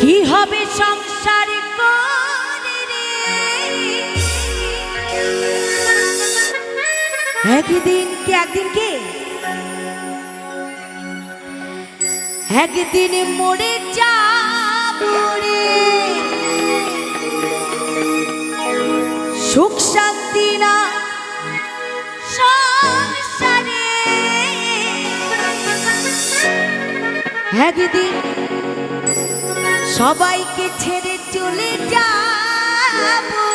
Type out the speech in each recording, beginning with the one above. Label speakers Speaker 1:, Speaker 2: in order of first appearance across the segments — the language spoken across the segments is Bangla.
Speaker 1: কি হবে সংসার একদিন কি একদিন কি? একদিন মরে যাব সুখ শান্তি না সংসারে। একদিন সবাইকে ছেড়ে চলে যাব।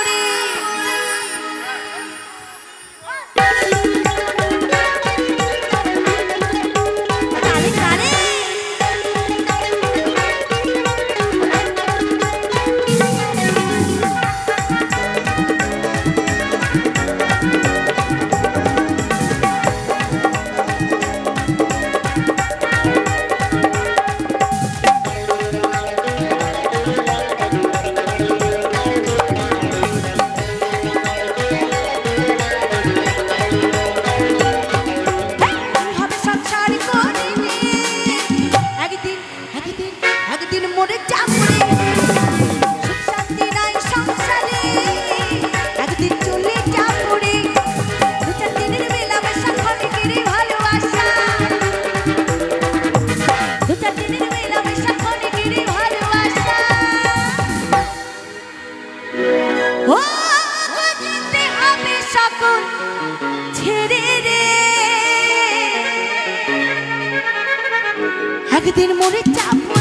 Speaker 1: একদিন মনে যাব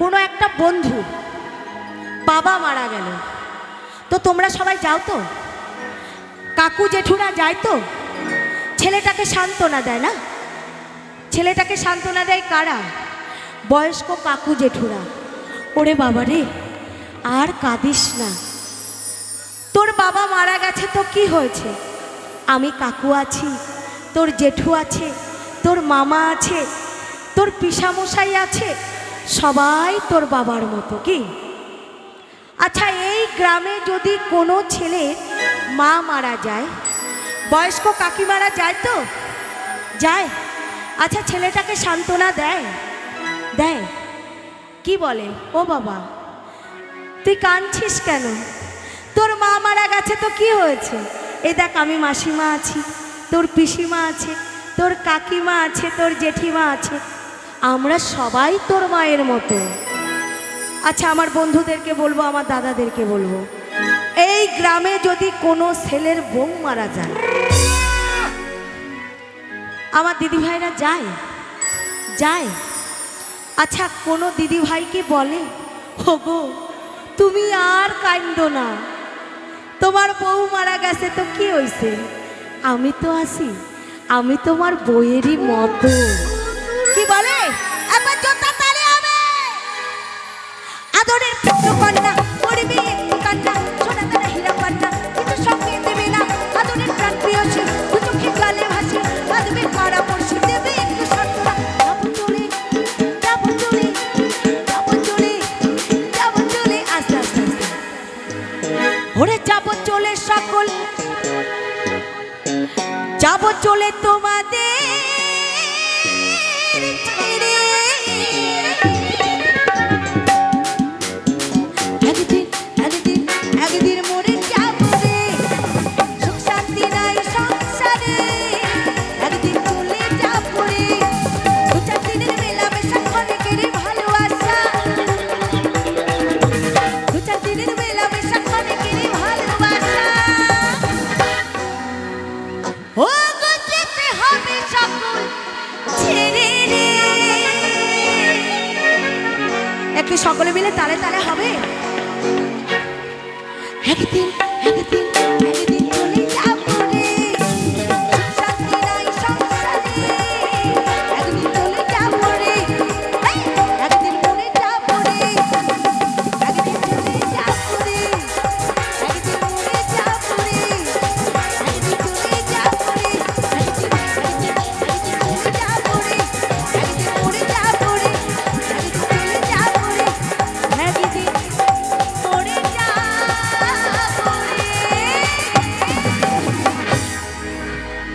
Speaker 1: কোনো একটা বন্ধু বাবা মারা গেল। তো তোমরা সবাই যাও তো। কাকু জেঠুরা যায় তো। ছেলেটাকে সান্ত্বনা দেয় না? ছেলেটাকে সান্ত্বনা দেয় কারা? বয়স্ক কাকু জেঠুরা। ওরে বাবা রে, আর কাঁদিস না। তোর বাবা মারা গেছে তো কি হয়েছে? আমি কাকু আছি, তোর জেঠু আছে, তোর মামা আছে, তোর পিসামশাই আছে সবাই তোর বাবার মতো, কি? আচ্ছা এই গ্রামে যদি কোনো ছেলের মা মারা যায়, বয়স্ক কাকিমারা যায় তো? যায়? আচ্ছা ছেলেটাকে সান্ত্বনা দেয়। দেয়? কি বলে? ও বাবা, তুই কাঁদছিস কেন? তোর মা মারা গেছে তো কি হয়েছে? এই দেখ, আমি মাসিমা আছি, তোর পিসিমা আছে, তোর কাকিমা আছে, তোর জেঠিমা আছে আমরা সবাই তোর মায়ের মতো। আচ্ছা আমার বন্ধুদেরকে বলব, আমার দাদাদেরকে বলব। এই গ্রামে যদি কোনো ছেলের বউ মারা যায়, আমার দিদিভাইরা যায়? যায়? আচ্ছা কোনো দিদিভাইকে বলে গো তুমি আর কান্দো না। তোমার বউ মারা গেছে তো কি হয়েছে আমি তো আছি, আমি তোমার বইয়েরই মতো। কি বলে? চলে তোমাদের একটু সকলে মিলে তালে তালে হবে? একদিন একদিন